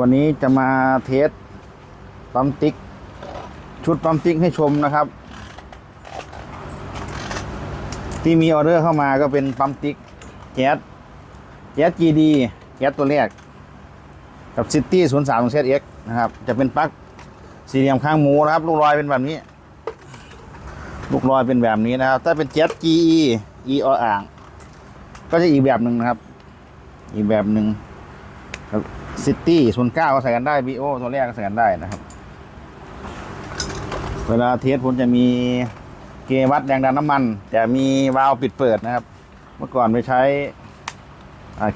วันนี้จะมาเทสปั๊มติ๊ก ชุดปั๊มติ๊กให้ชมนะครับ ที่มีออเดอร์เข้ามาก็เป็นปั๊มติ๊กแก๊สแก๊ส GD แก๊สตัวแรก กับซิตี้0 3 z x นะครับ จะเป็นปลั๊กสี่เหลี่ยมข้างหมูนะครับ ลูกรอยเป็นแบบนี้ ลูกรอยเป็นแบบนี้นะครับ ถ้าเป็นแก๊ส GE E ออ่าง ก็จะอีกแบบหนึ่งนะครับ อีกแบบหนึ่ง ซิตี้ศูนย์เก้าก็ใส่กันได้บีโอตัวแรกก็ใส่กันได้นะครับ เวลาเทสผมจะมีเกวัดแรงดันน้ำมัน แต่มีวาล์วปิดเปิดนะครับ เมื่อก่อนไปใช้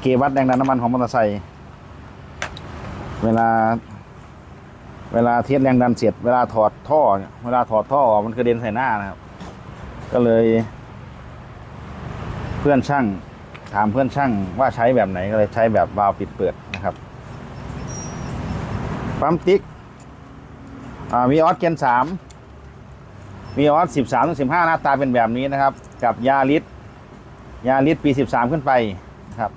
เกวัดแรงดันน้ำมันของมอเตอร์ไซค์เวลา เวลาเทสแรงดันเสร็จเวลาถอดท่อเนี่ยเวลาถอดท่อออกมันกระเด็นใส่หน้านะครับ ก็เลย เพื่อนช่างถามเพื่อนช่างว่าใช้แบบไหนก็เลยใช้แบบวาล์วปิดเปิดนะครับ ปั๊มติ๊กมีออสเกนสามมีออสสิบสามถึงสิบห้าหน้าตาเป็นแบบนี้นะครับ กับยาลิสยาลิสปีสิบสามขึ้นไปนะครับ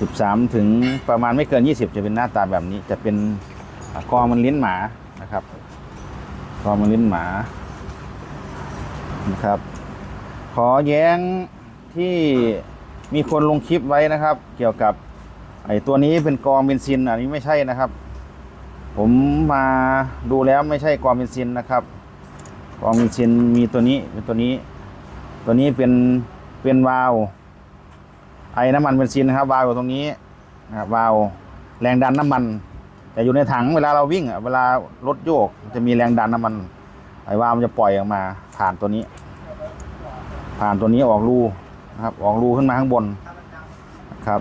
สิบสามถึงประมาณไม่เกินยี่สิบจะเป็นหน้าตาแบบนี้ จะเป็นกอมันลิ้นหมานะครับกอมันลิ้นหมานะครับ ขอแย้งที่มีคนลงคลิปไว้นะครับ เกี่ยวกับไอ้ตัวนี้เป็นกองเบนซินอันนี้ไม่ใช่นะครับ ผมมาดูแล้วไม่ใช่กองเบนซินนะครับกองเบนซินมีตัวนี้เป็นตัวนี้ ตัวนี้เป็นเป็นวาล์วไอ้น้ำมันเบนซินนะครับวาล์วอยู่ตรงนี้นะครับวาล์วแรงดันน้ำมัน แต่อยู่ในถังเวลาเราวิ่งอะเวลารถโยกจะมีแรงดันน้ำมันไอ้วาล์วมันจะปล่อยออกมา ผ่านตัวนี้ ผ่านตัวนี้ออกรูนะครับออกรูขึ้นมาข้างบนนะครับ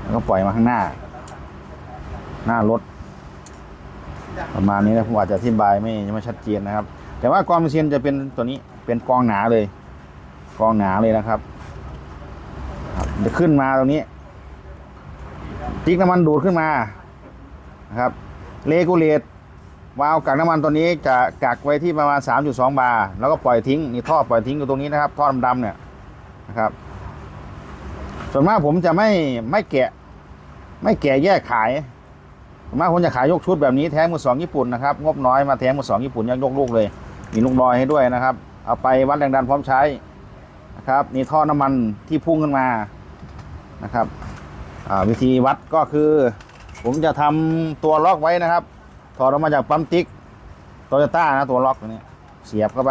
แล้วก็ปล่อยมาข้างหน้า หน้ารถ ประมาณนี้นะผมอาจจะอธิบายไม่ไม่ชัดเจนนะครับ แต่ว่ากองเมชชีนจะเป็นตัวนี้เป็นกองหนาเลย กองหนาเลยนะครับจะขึ้นมาตรงนี้ติ๊กน้ำมันดูดขึ้นมานะครับเลกูเลตวาล์วกักน้ำมันตัวนี้จะกักไว้ที่ประมาณ 3.2 บาร์แล้วก็ปล่อยทิ้งนี่ท่อปล่อยทิ้งอยู่ตรงนี้นะครับ ท่อดำๆเนี่ยนะครับ ส่วนมากผมจะไม่ไม่แกะ ไม่แกะแยกขาย มากผมจะขายยกชุดแบบนี้แท้มือสองญี่ปุ่นนะครับงบน้อยมาแท้มือสองญี่ปุ่นยังยกลูกเลย มีลูกลอยให้ด้วยนะครับ เอาไปวัดแรงดันพร้อมใช้นะครับนี่ท่อน้ำมันที่พุ่งขึ้นมานะครับวิธีวัดก็คือ ผมจะทำตัวล็อกไว้นะครับ ถอดออกมาจากปั๊มติ๊กโตโยต้านะตัวล็อกตัวนี้เสียบเข้าไป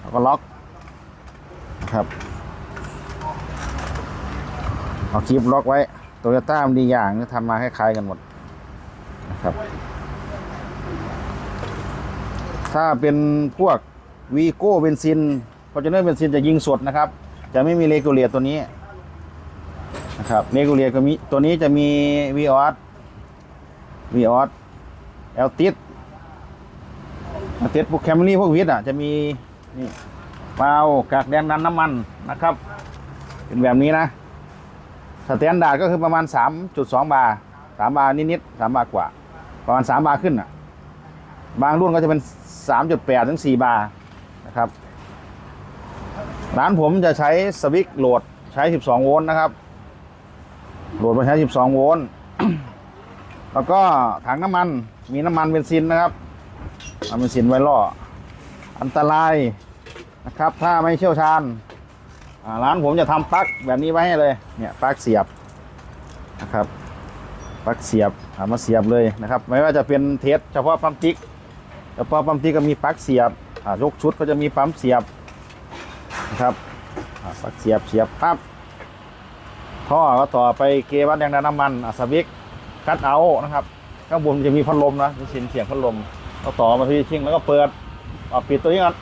แล้วก็ล็อกนะครับเอาคลิปล็อกไว้โตโยต้ามันดีอย่างก็ทำมาคล้ายๆกันหมด ครับ ถ้าเป็นพวกวีโก้เบนซินพอจะเนอร์เบนซินจะยิงสดนะครับ จะไม่มีเลกูเลียตัวนี้นะครับเลกูเลียก็มีตัวนี้จะมีวีออสวีออสเอลติสเอลติสพวกแคมรี่พวกวิทอะจะมีนี่วาล์วกากแดงดันน้ำมันนะครับ เป็นแบบนี้นะสแตนดาร์ดก็คือประมาณ 3.2 บาร์3บาร์นิดๆ3บาร์กว่า ประมาณ3บาร์ขึ้นอะ บางรุ่นก็จะเป็น3.8ถึง4บาร์นะครับร้านผมจะใช้สวิกโหลดใช้12โวลต์นะครับ โหลดมาใช้12โวลต์แล้วก็ถังน้ำมันมีน้ำมันเบนซินนะครับน้ำเบนซินไว้ล่อ อันตรายนะครับ ถ้าไม่เชี่ยวชาญร้านผมจะทำปลั๊กแบบนี้ไว้ให้เลยเนี่ยปลั๊กเสียบนะครับ ปลั๊กเสียบเอามาเสียบเลยนะครับ ไม่ว่าจะเป็นเทสเฉพาะปั๊มติ๊กเฉพาะปั๊มติ๊กก็มีปลั๊กเสียบยกชุดก็จะมีปั๊มเสียบนะครับปลั๊กเสียบเสียบปั๊บท่อก็ต่อไปเกวัดแรงดันน้ำมันอะสวิกคัดเอานะครับข้างบนจะมีพัดลมนะมีเสียงเสียงพัดลมก็ต่อมาที่ชิงแล้วก็เปิดอะปิดตัวนี้ก่อน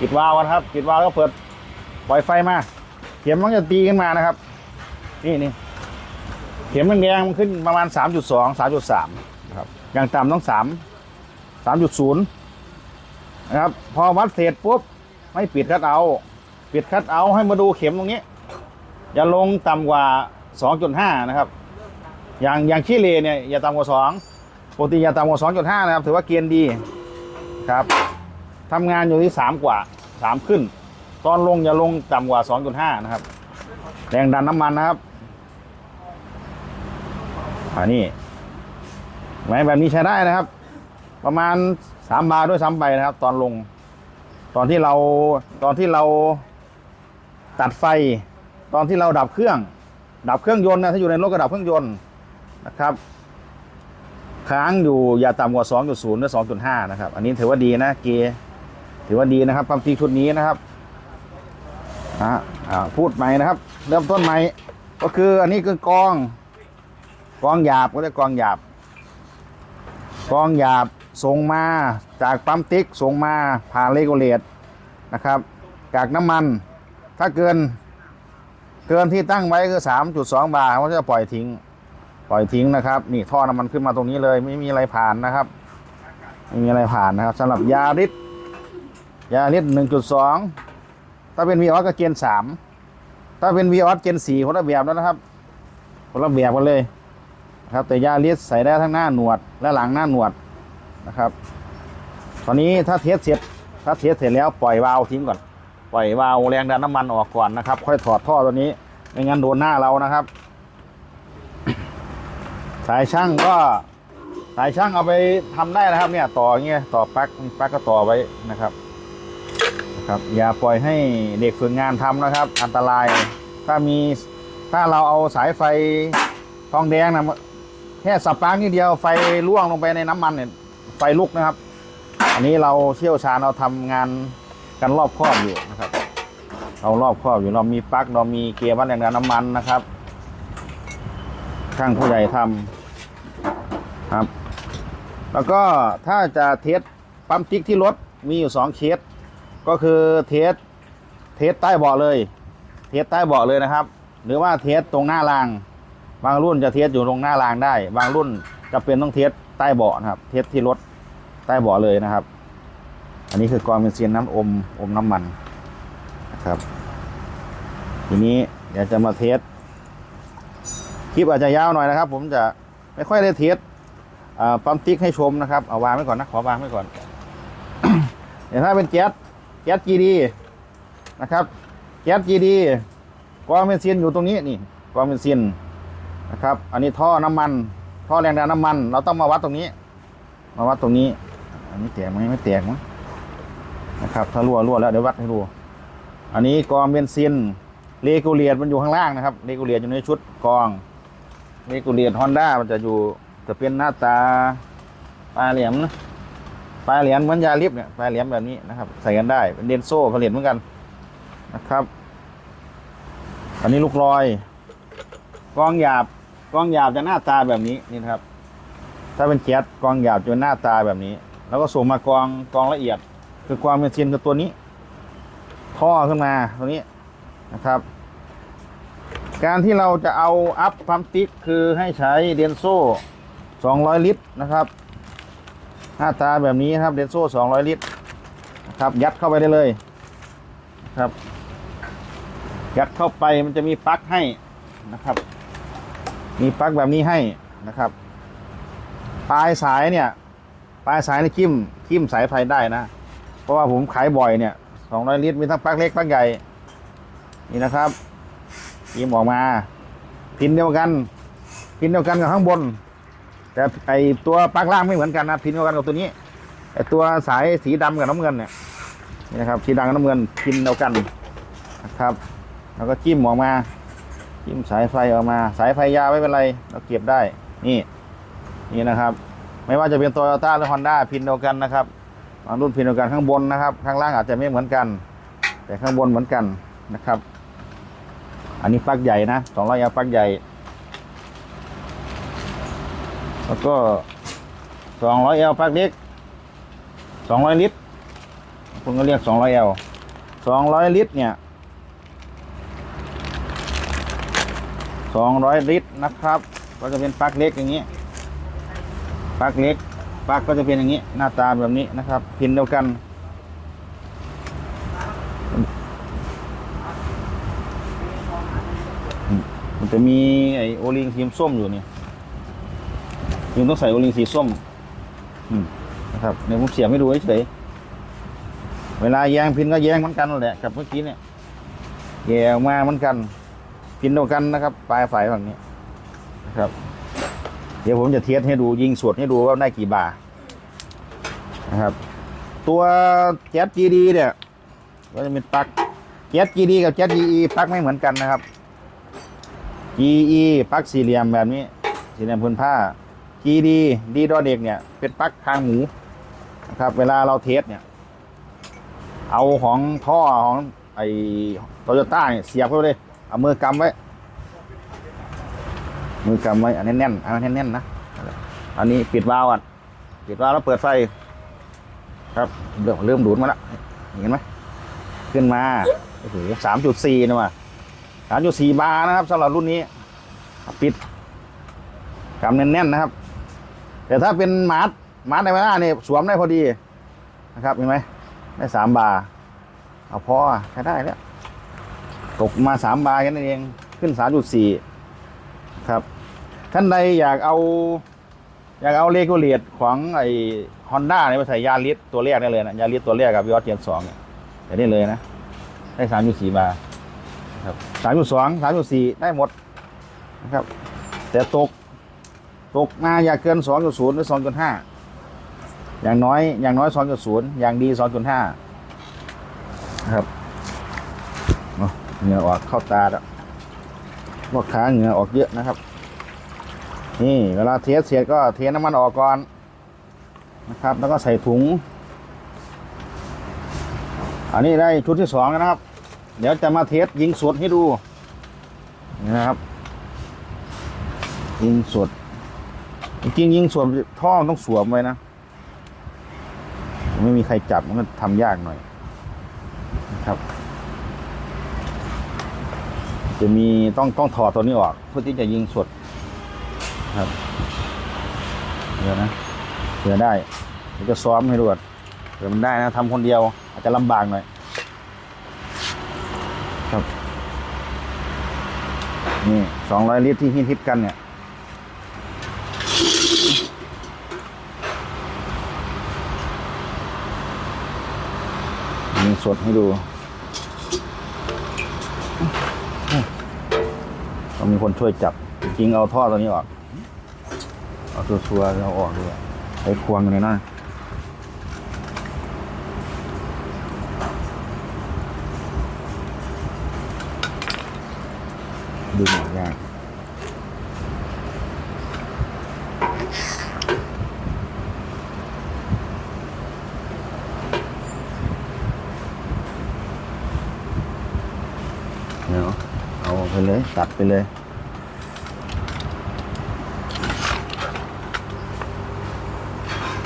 ปิดวาล์วกันครับปิดวาล์วแล้วก็เปิดปล่อยไฟมาเข็มมันจะตีขึ้นมานะครับ นี่นี่ เข็มแดงๆมันขึ้นประมาณ 3.2 3.3นะครับอย่างต่ำต้อง 3 3.0นะครับ พอวัดเสร็จปุ๊บไม่ปิดคัดเอาท์ปิดคัดเอาท์ให้มาดูเข็มตรงนี้ อย่าลงต่ำกว่า 2.5 นะครับ อย่างอย่างขี้เลเนี่ยอย่าต่ำกว่า 2ปกติอย่าต่ำกว่า 2.5 นะครับ ถือว่าเกณฑ์ดีครับทำงานอยู่ที่ 3 กว่า 3 ขึ้น ตอนลงอย่าลงต่ำกว่า 2.5 นะครับ แรงดันน้ำมันนะครับ อ่านี่ไม้แบบนี้ใช้ได้นะครับ ประมาณสามบาทด้วยซ้ำไปนะครับ ตอนลง ตอนที่เราตอนที่เราตัดไฟ ตอนที่เราดับเครื่อง ดับเครื่องยนต์นะถ้าอยู่ในรถก็ดับเครื่องยนต์นะครับ ค้างอยู่อย่าต่ำกว่า 2.0หรือ2.5 นะครับ อันนี้ถือว่าดีนะเกยถือว่าดีนะครับความจริงชุดนี้นะครับอ่าพูดใหม่นะครับ เริ่มต้นใหม่ก็คืออันนี้คือกอง กองหยาบก็เรียกองหยาบ กองหยาบส่งมาจากปั๊มติ๊กส่งมาผ่านเลโกเลตนะครับกากน้ำมัน ถ้าเกินเกินที่ตั้งไว้คือ 3.2 บาร์เขาจะปล่อยทิ้ง ปล่อยทิ้งนะครับ นี่ท่อน้ำมันขึ้นมาตรงนี้เลย ไม่มีอะไรผ่านนะครับ ไม่มีอะไรผ่านนะครับสำหรับยาริสยาริส1.2 ถ้าเป็นวีออสก็เกณฑ์3ถ้าเป็นวีออสเกณฑ์4คนละแบบแล้วนะครับคนละแบบกันเลย นะครับ แต่ยาริสใส่ได้ทั้งหน้าหนวดและหลังหน้าหนวดนะครับ ตอนนี้ถ้าเทสเสร็จถ้าเทสเสร็จแล้วปล่อยวาล์วทิ้งก่อน ปล่อยวาล์วแรงดันน้ำมันออกก่อนนะครับ ค่อยถอดท่อตัวนี้ไม่งั้นโดนหน้าเรานะครับ สายช่างก็สายช่างเอาไปทำได้นะครับ เนี่ยต่อเงี้ยต่อปลั๊กมีปลั๊กก็ต่อไว้นะครับนะครับ อย่าปล่อยให้เด็กฝึกงานทำนะครับ อันตรายถ้ามีถ้าเราเอาสายไฟทองแดงนะ แค่สับปลั๊กนิดเดียวไฟล่วงลงไปในน้ำมันเนี่ยไฟลุกนะครับ อันนี้เราเชี่ยวชาญเราทำงานกันรอบครอบอยู่นะครับเรารอบครอบอยู่เรามีปลั๊กเรามีเกียร์วัดแรงดันน้ำมันนะครับช่างผู้ใหญ่ทำครับ แล้วก็ถ้าจะเทสปั๊มติ๊กที่รถมีอยู่สองเคส ก็คือเทสเทสใต้เบาะเลย เทสใต้เบาะเลยนะครับ หรือว่าเทสตรงหน้าราง บางรุ่นจะเทสอยู่ตรงหน้ารางได้ บางรุ่นจะเป็นต้องเทสใต้เบาะนะครับ เทสที่รถใต้เบาะเลยนะครับ อันนี้คือกรองเป็นเซียนน้ำอมอมน้ำมันนะครับ ทีนี้เดี๋ยวจะมาเทสคลิปอาจจะยาวหน่อยนะครับ ผมจะไม่ค่อยได้เทสปั๊มติ๊กให้ชมนะครับเอาวางไว้ก่อนนะขอวางไว้ก่อนเดี๋ยวถ้าเป็นแก๊สแก๊ส GD นะครับ แก๊ส GD กองเบนซินอยู่ตรงนี้นี่กองเบนซิน นะครับ อันนี้ท่อน้ำมัน ท่อแรงดันน้ำมัน เราต้องมาวัดตรงนี้ มาวัดตรงนี้ อันนี้แตกไหมไม่แตกมั้งนะครับถ้ารั่วรั่วแล้วเดี๋ยววัดให้ดูอันนี้กองเบนซินเลกูเลียตมันอยู่ข้างล่างนะครับเลกูเลียตอยู่ในชุดกองเลกูเลียตฮอนด้ามันจะอยู่จะเป็นหน้าตาปลายเหลี่ยมนะปลายเหลี่ยมเหมือนยาลิฟเนี่ยปลายเหลี่ยมแบบนี้นะครับ ใส่กันได้เป็นเดนโซ่ผลิตเหมือนกันนะครับ อันนี้ลูกลอย กองหยาบ กองหยาบจะหน้าตาแบบนี้นี่นะครับ ถ้าเป็นแก๊สกองหยาบจะหน้าตาแบบนี้ แล้วก็ส่งมากองกองละเอียด คือกองเป็นเซียนคือตัวนี้ ท่อขึ้นมาตัวนี้นะครับ การที่เราจะเอาอัพปั๊มติ๊กคือให้ใช้เดนโซ่ 200 ลิตรนะครับหน้าตาแบบนี้ครับเดนโซ่ 200 ลิตรนะครับ ยัดเข้าไปได้เลยนะครับ ยัดเข้าไปมันจะมีปลั๊กให้นะครับ มีปลั๊กแบบนี้ให้นะครับ ปลายสายเนี่ย ปลายสายนี่จิ้มจิ้มสายไฟได้นะ เพราะว่าผมขายบ่อยเนี่ย200ลิตรมีทั้งปลั๊กเล็กปลั๊กใหญ่ นี่นะครับยิ้มออกมา พินเดียวกัน พินเดียวกันกับข้างบน แต่ไอตัวปลั๊กล่างไม่เหมือนกันนะ พินเดียวกันกับตัวนี้ไอตัวสายสีดำกับน้ำเงินเนี่ยนี่นะครับสีดำกับน้ำเงินพินเดียวกันนะครับ แล้วก็จิ้มออกมา จิ้มสายไฟออกมา สายไฟยาวไม่เป็นไร เราเก็บได้ นี่ นี่นะครับ ไม่ว่าจะเป็นโตโยต้าหรือฮอนด้าพินเดียวกันนะครับบางรุ่นพินเดียวกันข้างบนนะครับ ข้างล่างอาจจะไม่เหมือนกัน แต่ข้างบนเหมือนกันนะครับ อันนี้ปลั๊กใหญ่นะสองร้อยยาปลั๊กใหญ่ แล้วก็สองร้อยเอลปลั๊กเล็กสองร้อยลิตรคุณก็เรียกสองร้อยเอลสองร้อยลิตรเนี่ย สองร้อยลิตรนะครับ ก็จะเป็นปลั๊กเล็กอย่างนี้ปลั๊กเล็กปลั๊กก็จะเป็นอย่างนี้ หน้าตาแบบนี้นะครับ พินเดียวกัน มันจะมีไอโอลิงสีส้มอยู่เนี่ยยังต้องใส่โอลิงสีส้มนะครับเดี๋ยวผมเสียบให้ดูเฉยเวลาแยงพินก็แยงเหมือนกันแหละกับเมื่อกี้เนี่ยแยงมาเหมือนกัน พินเดียวกันนะครับ ปลายสายฝั่งนี้นะครับ เดี๋ยวผมจะเทสให้ดูยิงสวดให้ดูว่าได้กี่บาร์นะครับ ตัวแก๊ส GD เนี่ยก็จะเป็นปลั๊กแก๊ส GD กับแก๊ส GE ปลั๊กไม่เหมือนกันนะครับ GE ปลั๊กสี่เหลี่ยมแบบนี้สี่เหลี่ยมพื้นผ้า GD ดีดีดอเด็กเนี่ยเป็นปลั๊กคางหมูนะครับ เวลาเราเทสเนี่ย เอาของท่อของไอ้โตโยต้าเนี่ยเสียบเข้าไปเลย เอามือกำไว้ มือกำไว้อันแน่นๆอันแน่นๆนะอันนี้ปิดวาล์วก่อนปิดวาล์วแล้วเปิดไฟ ครับเริ่มเริ่มดูดมาแล้วเห็นไหมขึ้นมาโอ้โหสามจุดสี่นะว่ะสามจุดสี่บาร์นะครับสำหรับรุ่นนี้ ปิดกำแน่นๆนะครับ แต่ถ้าเป็นมาร์ทมาร์ทในมาหน้าเนี่ยสวมได้พอดีนะครับเห็นไหมได้สามบาร์เอาพอใช้ได้แล้ว ตกมาสามบาร์แค่นั้นเอง ขึ้นสามจุดสี่ครับ ท่านใดอยากเอา อยากเอาเลโกเลียดของไอ้ฮอนด้าเนี่ยไปใส่ยาลิสตัวแรกได้เลยนะยาลิสตัวแรกกับวิออสเทียนสองเนี่ยแต่ได้เลยนะ ได้สามจุดสี่บาร์ครับสามจุดสองสามจุดสี่ได้หมดนะครับ แต่ตก ตกมาอย่าเกินสองจุดศูนย์หรือสองจุดห้าอย่างน้อยอย่างน้อยสองจุดศูนย์อย่างดีสองจุดห้าครับ เอาเหงื่อออกเข้าตาแล้วว่าขาเหงื่อออกเยอะนะครับ นี่เวลาเทสเสร็จก็เทน้ำมันออกก่อนนะครับ แล้วก็ใส่ถุง อันนี้ได้ชุดที่สองแล้วนะครับ เดี๋ยวจะมาเทสยิงสดให้ดูนะครับ ยิงสดจริงยิงสวมท่อต้องสวมไว้นะ ไม่มีใครจับมันก็ทำยากหน่อยนะครับ จะมีต้องต้องถอดตัวนี้ออกเพื่อที่จะยิงสดครับเดี๋ยวนะเผื่อได้เดี๋ยวจะซ้อมให้ดูก่อนเผื่อมันได้นะทำคนเดียว อาจจะลำบากหน่อยครับนี่สองร้อยลิตรที่ฮิตฮิตกันเนี่ยมีสดให้ดู ต้องมีคนช่วยจับจริงเอาท่อตัวนี้ออก เอาตัวชัวร์ๆเอาออกด้วยใช้ควงอยู่ในนั้นดึงออกยากเดี๋ยวเอา ไปเลย ตัดไปเลย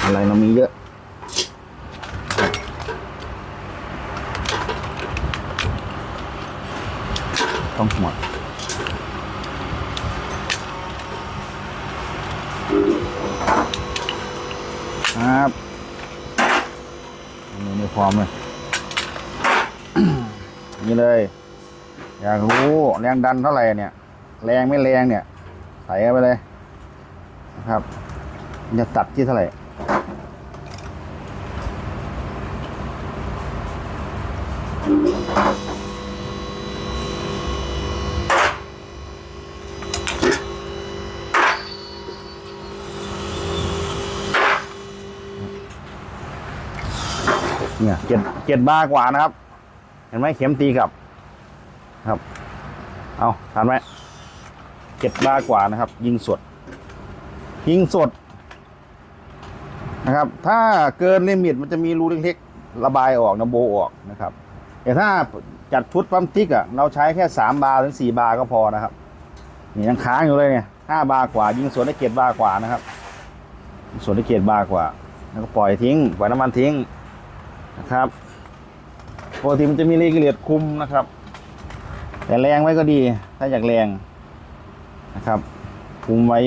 อะไรเรามีเยอะต้องหมดครับนี่นี่พร้อมเลย นี่เลย อยากรู้แรง ดันเท่าไหร่เนี่ย แรงไม่แรงเนี่ย ใส่เข้าไปเลยนะครับจะตัดที่เท่าไหร่เนี่ยเจ็ดเจ็ดบาร์กว่านะครับ เห็นไหมเข็มตีกลับ เอาทันไหมเจ็ดบาร์กว่านะครับ ยิงสด ยิงสดนะครับ ถ้าเกินลิมิตมันจะมีรูเล็กๆ ระบายออกนะโบออกนะครับ แต่ถ้าจัดชุดปั๊มติ๊กอะเราใช้แค่สามบาร์ถึงสี่บาร์ก็พอนะครับนี่ยังค้างอยู่เลยเนี่ยห้าบาร์กว่า ยิงสวนได้เจ็ดบาร์กว่านะครับสวนได้เจ็ดบาร์กว่า แล้วก็ปล่อยทิ้งปล่อยน้ำมันทิ้งนะครับปกติมันจะมีเลกเลียดคุมนะครับ แต่แรงไว้ก็ดี ถ้าอยากแรงนะครับคุมไว้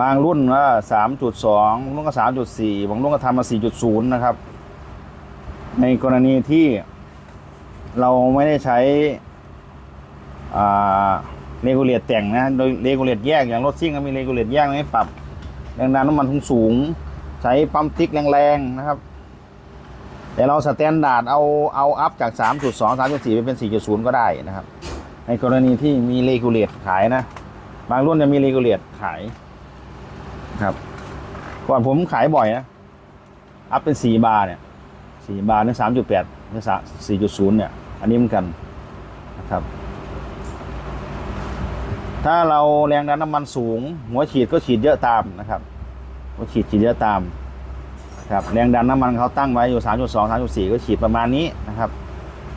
บางรุ่นก็สามจุดสองรุ่นก็สามจุดสี่บางรุ่นก็ทำมาสี่จุดศูนย์นะครับ ในกรณีที่เราไม่ได้ใช้เลกูเลตแต่งนะโดยเลกูเลตแยกอย่างรถซิ่งก็มีเลกูเลตแยกไม่ปรับแรงดันน้ำมันสูง ใช้ปั๊มติ๊กแรงๆนะครับ แต่เราสแตนดาร์ดเอาเอาอัพจาก 3.2 3.4 ไปเป็น 4.0 ก็ได้นะครับ ในกรณีที่มีเลกูเลตขายนะ บางรุ่นจะมีเรกูเลตขายครับก่อนผมขายบ่อยนะ อัพเป็นสี่บาร์เนี่ยสี่บาร์เนี่ยสามจุดแปดเนี่ยสี่จุดศูนย์เนี่ย อันนี้เหมือนกันนะครับ ถ้าเราแรงดันน้ำมันสูง หัวฉีดก็ฉีดเยอะตามนะครับหัวฉีดฉีดเยอะตาม ครับแรงดันน้ำมันเขาตั้งไว้อยู่สามจุดสองสามจุดสี่ก็ฉีดประมาณนี้นะครับ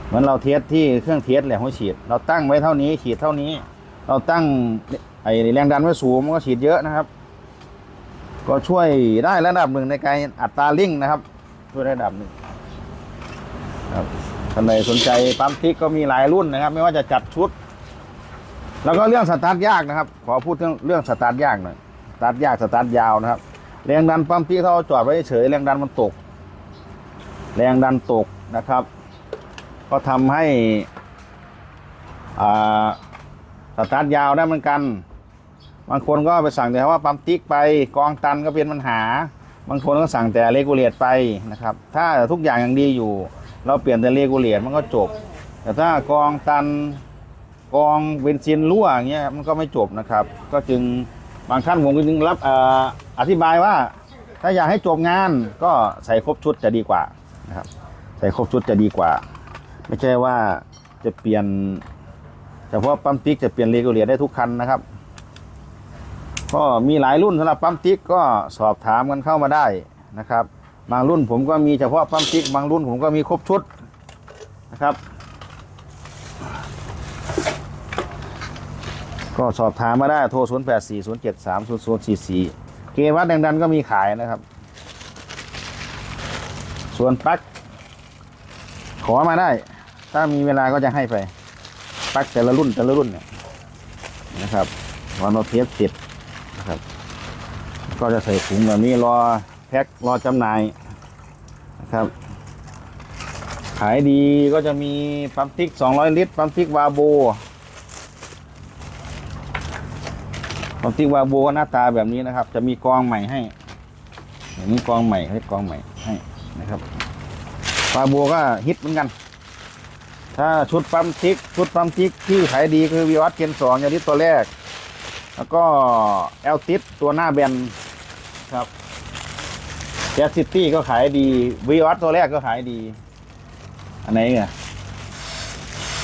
เหมือนเราเทสที่เครื่องเทสแหละหัวฉีด เราตั้งไว้เท่านี้ฉีดเท่านี้ เราตั้งไอ้แรงดันไว้สูงมันก็ฉีดเยอะนะครับ ก็ช่วยได้ระดับหนึ่งในการอัตราลิ่งนะครับ ช่วยระดับหนึ่งครับท่านใดสนใจปั๊มทิกก็มีหลายรุ่นนะครับ ไม่ว่าจะจัดชุด แล้วก็เรื่องสตาร์ทยากนะครับ ขอพูดเรื่องเรื่องสตาร์ทยากหน่อยสตาร์ทยากสตาร์ทยาวนะครับ แรงดันปั๊มที่เขาจอดไว้เฉยแรงดันมันตก แรงดันตกนะครับ ก็ทำให้อ่าสตาร์ทยาวได้เหมือนกัน บางคนก็ไปสั่งแต่ว่าปั๊มติ๊กไปกองตันก็เป็นปัญหา บางคนก็สั่งแต่เลกูเลตไปนะครับ ถ้าทุกอย่างยังดีอยู่ เราเปลี่ยนแต่เลกูเลตมันก็จบ แต่ถ้ากองตันกองเบนซินรั่วอย่างเงี้ยมันก็ไม่จบนะครับ ก็จึงบางท่านผมก็จึงรับเอ่อ อธิบายว่าถ้าอยากให้จบงานก็ใส่ครบชุดจะดีกว่านะครับ ใส่ครบชุดจะดีกว่า ไม่ใช่ว่าจะเปลี่ยนเฉพาะปั๊มติ๊กจะเปลี่ยนเลกูเลตได้ทุกคันนะครับ ก็มีหลายรุ่นสำหรับปั๊มติ๊กก็สอบถามกันเข้ามาได้นะครับ บางรุ่นผมก็มีเฉพาะปั๊มติ๊กบางรุ่นผมก็มีครบชุดนะครับ ก็สอบถามมาได้โทร 0840730044 เกวัดแดงดันก็มีขายนะครับ ส่วนปลั๊กขอมาได้ ถ้ามีเวลาก็จะให้ไปปลั๊กแต่ละรุ่นแต่ละรุ่นเนี่ยนะครับตอนเราเทสเสร็จนะครับ ก็จะใส่ถุงแบบนี้รอแพ็ครอจำหน่ายนะครับ ขายดีก็จะมีปั๊มติ๊ก200 ลิตรปั๊มติ๊กวาโบ ปั๊มติ๊กวาโบก็หน้าตาแบบนี้นะครับ จะมีกองใหม่ให้อย่างนี้กองใหม่ให้กองใหม่ให้นะครับวาโบก็ฮิตเหมือนกัน ถ้าชุดปั๊มติ๊กชุดปั๊มติ๊กที่ขายดีคือวีวัตเกนสองอย่างที่ตัวแรก แล้วก็แอลติสตัวหน้าแบนครับแจ๊สซิตี้ก็ขายดีวีวัตตัวแรกก็ขายดี อันไหนเนี่ย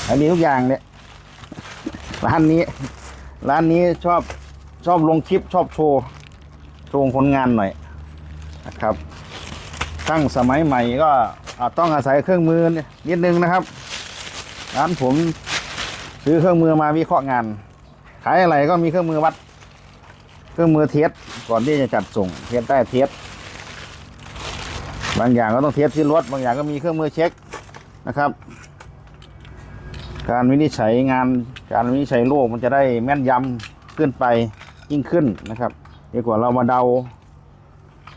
ขายดีทุกอย่างเนี่ยร้านนี้ ร้านนี้ชอบ ชอบลงคลิปชอบโชว์โชว์ผลงานหน่อยนะครับช่างสมัยใหม่ก็อ่าต้องอาศัยเครื่องมือนิดนึงนะครับร้านผมซื้อเครื่องมือมาวิเคราะห์งานขายอะไรก็มีเครื่องมือวัด เครื่องมือเทสก่อนที่จะจัดส่งเทสได้เทสบางอย่างก็ต้องเทสที่รถบางอย่างก็มีเครื่องมือเช็คนะครับ การวินิจฉัยงานการวินิจฉัยโรคมันจะได้แม่นยำขึ้นไป ยิ่งขึ้นนะครับดีกว่าเรามาเดา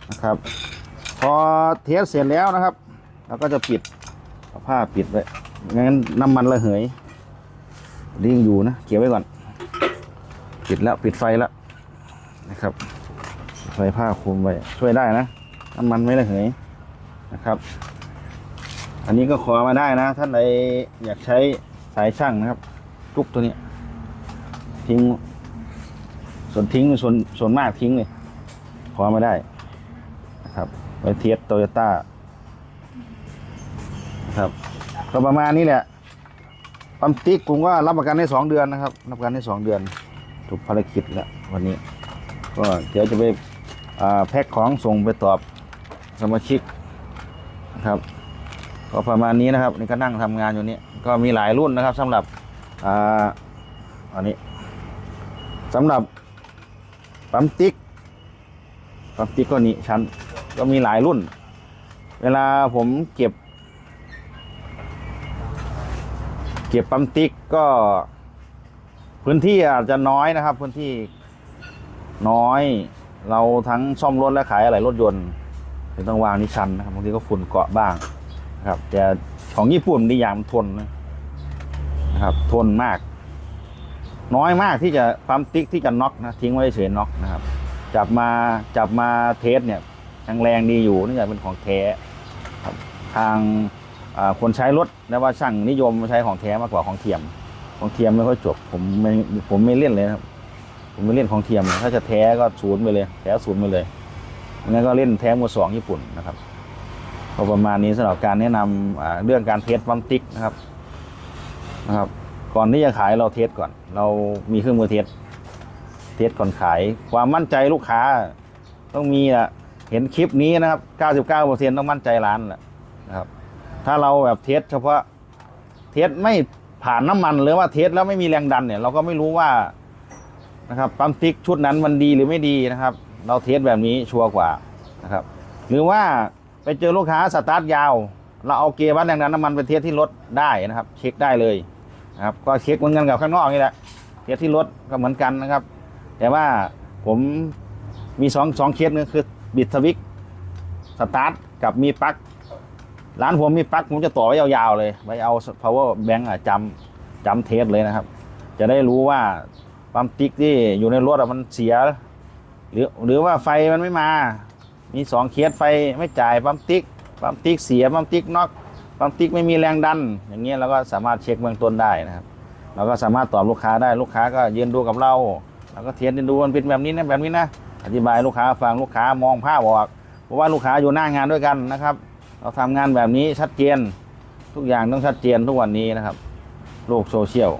นะครับ พอเทสเสร็จแล้วนะครับเราก็จะปิดผ้าปิดไว้งั้นน้ำมันระเหยนี่ยงอยู่นะเก็บไว้ก่อน ปิดแล้วปิดไฟแล้วนะครับไฟผ้าคลุมไว้ช่วยได้นะน้ำมันไม่ระเหยนะครับ อันนี้ก็ขอมาได้นะ ท่านใดอยากใช้สายช่างนะครับทุกตัวนี้ทิ้ง ส่วนทิ้งส่วนส่วนมากทิ้งเลยขอไมาได้นะครับไปเทียบโตโยต้าครับก็ประมาณนี้แหละปั๊มติ๊กผมก็รับประกันได้สองเดือนนะครับ รับประกันได้สองเดือนถูกภารกิจแล้ววันนี้ ก็เดี๋ยวจะไปแพ็คของส่งไปตอบสมาชิกนะครับก็ประมาณนี้นะครับนี่ก็นั่งทำงานอยู่นี่ก็มีหลายรุ่นนะครับสำหรับอ่าอันนี้สำหรับ ปั๊มติ๊กปั๊มติ๊กก็นี้ชั้นก็มีหลายรุ่น เวลาผมเก็บ เก็บปั๊มติ๊กก็ พื้นที่อาจจะน้อยนะครับ พื้นที่น้อย เราทั้งซ่อมรถและขายอะไรรถยนต์ถึงต้องวางนิชันนะครับบางทีก็ฝุ่นเกาะบ้างนะครับ แต่ของญี่ปุ่นนี่ยางมันทนนะครับ ทนมาก น้อยมากที่จะปั๊มติ๊กที่จะน็อกนะทิ้งไว้เฉยน็อกนะครับ จับมาจับมาเทสเนี่ยยังแรงดีอยู่นี่จะเป็นของแท้ครับทางคนใช้รถและว่าช่างนิยมใช้ของแท้มากกว่าของเทียม ของเทียมไม่ค่อยจบผมไม่ผมไม่เล่นเลยครับ ผมไม่เล่นของเทียม ถ้าจะแท้ก็ศูนย์ไปเลย แท้ศูนย์ไปเลยงั้นก็เล่นแท้มือสองญี่ปุ่นนะครับก็ประมาณนี้สำหรับการแนะนำอ่าเรื่องการเทสปั๊มติ๊กนะครับนะครับ ก่อนที่จะขายเราเทสก่อน เรามีเครื่องมือเทสเทสก่อนขาย ความมั่นใจลูกค้าต้องมีอะเห็นคลิปนี้นะครับ 99%ต้องมั่นใจร้านแหละนะครับ ถ้าเราแบบเทสเฉพาะเทสไม่ผ่านน้ำมันหรือว่าเทสแล้วไม่มีแรงดันเนี่ย เราก็ไม่รู้ว่านะครับปั๊มติ๊กชุดนั้นมันดีหรือไม่ดีนะครับ เราเทสแบบนี้ชัวร์กว่านะครับ หรือว่าไปเจอลูกค้าสตาร์ทยาว เราเอาเกียร์วัดแรงดันน้ำมันไปเทสที่รถได้นะครับ เช็คได้เลย ครับก็เช็คเหมือนกันกับข้างนอกนี่แหละเทสที่รถก็เหมือนกันนะครับ แต่ว่าผมมีสองสองเคสนึงคือบิดสวิตช์สตาร์ทกับมีปลั๊กร้านผมมีปลั๊กผมจะต่อไว้ยาวๆเลยไว้เอา power bank อะจำจำเทสเลยนะครับ จะได้รู้ว่าปั๊มติ๊กที่อยู่ในรถอะมันเสีย หรือหรือว่าไฟมันไม่มา มีสองเคสไฟไม่จ่ายปั๊มติ๊กปั๊มติ๊กเสียปั๊มติ๊กน็อก ปั๊มติ๊กไม่มีแรงดัน อย่างเงี้ยเราก็สามารถเช็คเบื้องต้นได้นะครับ เราก็สามารถตอบลูกค้าได้ลูกค้าก็ยืนดูกับเราเราก็เทียนดูมันเป็นแบบนี้นะแบบนี้นะอธิบายลูกค้าฟังลูกค้ามองภาพออกเพราะว่าลูกค้าอยู่หน้างานด้วยกันนะครับ เราทำงานแบบนี้ชัดเจน ทุกอย่างต้องชัดเจนทุกวันนี้นะครับ โลกโซเชียล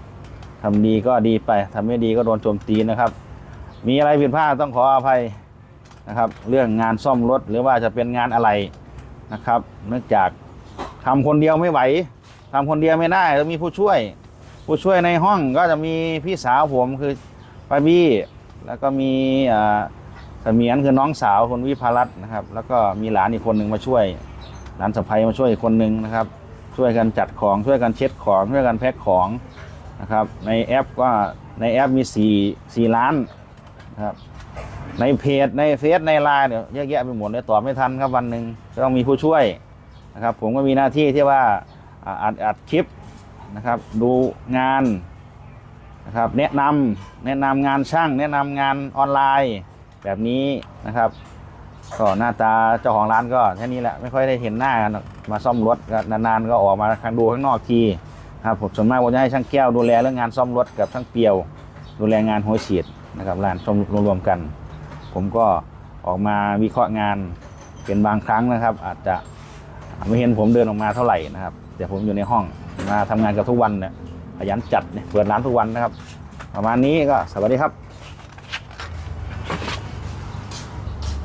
ทำดีก็ดีไปทำไม่ดีก็โดนโจมตีนะครับ มีอะไรผิดพลาดต้องขออภัยนะครับ เรื่องงานซ่อมรถหรือว่าจะเป็นงานอะไรนะครับ เนื่องจาก ทำคนเดียวไม่ไหวทำคนเดียวไม่ได้ต้องมีผู้ช่วย ผู้ช่วยในห้องก็จะมีพี่สาวผมคือป้าบี้แล้วก็มีอ่าเสมียนคือน้องสาวคุณวิภารัตน์นะครับ แล้วก็มีหลานอีกคนหนึ่งมาช่วย หลานสะใภ้มาช่วยอีกคนหนึ่งนะครับ ช่วยกันจัดของช่วยกันเช็ดของช่วยกันแพ็คของนะครับ ในแอปก็ในแอปมี4 4ล้านนะครับในเพจในเฟซในไลน์เนี่ยเยอะแยะไปหมดเลยตอบไม่ทันครับวันหนึ่งก็ต้องมีผู้ช่วย นะครับผมก็มีหน้าที่ที่ว่าอัดอัดคลิปนะครับดูงานนะครับแนะนำแนะนำงานช่าง แนะนำงานออนไลน์แบบนี้นะครับก็หน้าตาเจ้าของร้านก็แค่นี้แหละไม่ค่อยได้เห็นหน้ากันมาซ่อมรถนานๆก็ออกมาข้างดูข้างนอกทีครับผมส่วนมากผมจะให้ช่างแก้วดูแลเรื่องงานซ่อมรถกับช่างเปียว ดูแลงานหัวฉีดนะครับร้านซ่อมรวมๆกัน ผมก็ออกมาวิเคราะห์งานเป็นบางครั้งนะครับ อาจจะ ไม่เห็นผมเดินออกมาเท่าไหร่นะครับแต่ผมอยู่ในห้องมาทำงานกับทุกวันเนี่ยขยันจัดเนี่ยเปิดร้านทุกวันนะครับ ประมาณนี้ก็สวัสดีครับ